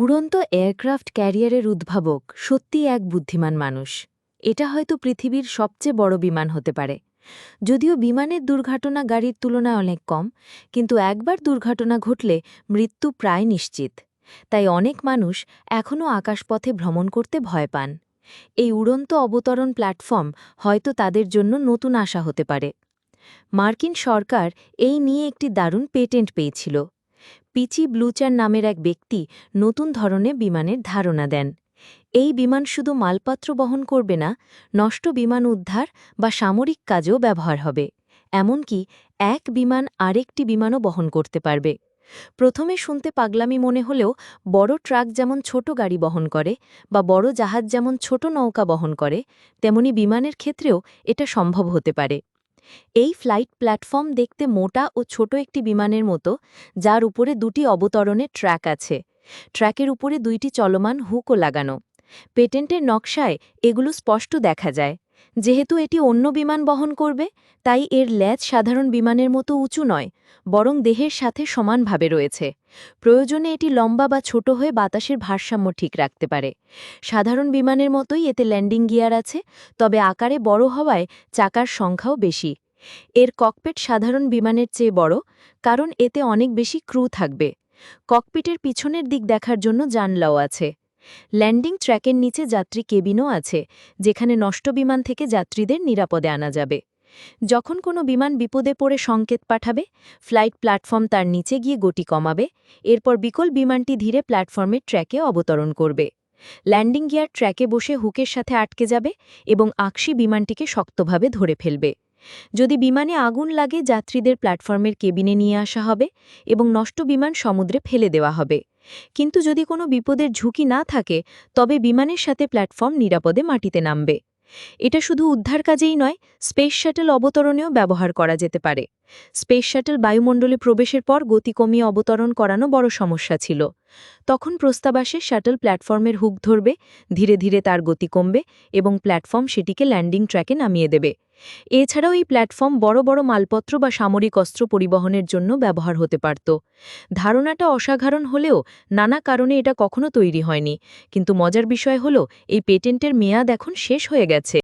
উড়ন্ত এয়ারক্রাফট ক্যারিয়ারের উদ্ভাবক, সত্যিই এক বুদ্ধিমান মানুষ। এটা হয়তো পৃথিবীর সবচেয়ে বড় বিমান হতে পারে। যদিও বিমানের দুর্ঘটনা গাড়ির তুলনায় অনেক কম, কিন্তু একবার দুর্ঘটনা ঘটলে মৃত্যু প্রায় নিশ্চিত। তাই অনেক মানুষ এখনও আকাশপথে ভ্রমণ করতে ভয় পান। এই উড়ন্ত অবতরণ প্ল্যাটফর্ম হয়তো তাদের জন্য নতুন আশা হতে পারে। মার্কিন সরকার এই নিয়ে একটি দারুণ পেটেন্ট পেয়েছিল। পিচি ব্লুচার নামের এক ব্যক্তি নতুন ধরনের বিমানের ধারণা দেন। এই বিমান শুধু মালপত্র বহন করবে না, নষ্ট বিমান উদ্ধার বা সামরিক কাজেও ব্যবহার হবে। এমনকি এক বিমান আরেকটি বিমানও বহন করতে পারবে। প্রথমে শুনতে পাগলামি মনে হলেও বড় ট্রাক যেমন ছোট গাড়ি বহন করে বা বড় জাহাজ যেমন ছোট নৌকা বহন করে, তেমনি বিমানের ক্ষেত্রেও এটা সম্ভব হতে পারে। এই ফ্লাইট প্ল্যাটফর্ম দেখতে মোটা ও ছোট একটি বিমানের মতো, যার উপরে দুটি অবতরণের ট্র্যাক আছে। ট্র্যাকের উপরে দুইটি চলমান হুকও লাগানো। পেটেন্টের নকশায় এগুলো স্পষ্ট দেখা যায়। যেহেতু এটি অন্য বিমান বহন করবে, তাই এর ল্যাজ সাধারণ বিমানের মতো উঁচু নয়, বরং দেহের সাথে সমানভাবে রয়েছে। প্রয়োজনে এটি লম্বা বা ছোট হয়ে বাতাসের ভারসাম্য ঠিক রাখতে পারে। সাধারণ বিমানের মতোই এতে ল্যান্ডিং গিয়ার আছে, তবে আকারে বড় হওয়ায় চাকার সংখ্যাও বেশি। এর ককপেট সাধারণ বিমানের চেয়ে বড়, কারণ এতে অনেক বেশি ক্রু থাকবে। ককপিটের পিছনের দিক দেখার জন্য জানলাও আছে। ল্যান্ডিং ট্র্যাকের নিচে যাত্রী কেবিনও আছে, যেখানে নষ্ট বিমান থেকে যাত্রীদের নিরাপদে আনা যাবে। যখন কোনো বিমান বিপদে পড়ে সংকেত পাঠাবে, ফ্লাইট প্ল্যাটফর্ম তার নিচে গিয়ে গতি কমাবে, এরপর বিকল বিমানটি ধীরে প্ল্যাটফর্মের ট্র্যাকে অবতরণ করবে। ল্যান্ডিং গিয়ার ট্র্যাকে বসে হুকের সাথে আটকে যাবে এবং আকশি বিমানটিকে শক্তভাবে ধরে ফেলবে। যদি বিমানে আগুন লাগে, যাত্রীদের প্ল্যাটফর্মের কেবিনে নিয়ে আসা হবে এবং নষ্ট বিমান সমুদ্রে ফেলে দেওয়া হবে। কিন্তু যদি কোনো বিপদের ঝুঁকি না থাকে, তবে বিমানের সাথে প্ল্যাটফর্ম নিরাপদে মাটিতে নামবে। এটা শুধু উদ্ধার কাজেই নয়, স্পেস শাটল অবতরণেও ব্যবহার করা যেতে পারে। স্পেস শাটল বায়ুমণ্ডলে প্রবেশের পর গতি কমিয়ে অবতরণ করানো বড় সমস্যা ছিল। তখন প্রস্তাব আসে, শাটল প্ল্যাটফর্মের হুক ধরবে, ধীরে ধীরে তার গতি কমবে এবং প্ল্যাটফর্ম সেটিকে ল্যান্ডিং ট্র্যাকে নামিয়ে দেবে। এছাড়াও এই প্ল্যাটফর্ম বড় বড় মালপত্র বা সামরিক অস্ত্র পরিবহনের জন্য ব্যবহার হতে পারত। ধারণাটা অসাধারণ হলেও নানা কারণে এটা কখনো তৈরি হয়নি। কিন্তু মজার বিষয় হল, এই পেটেন্টের মেয়াদ এখন শেষ হয়ে গেছে।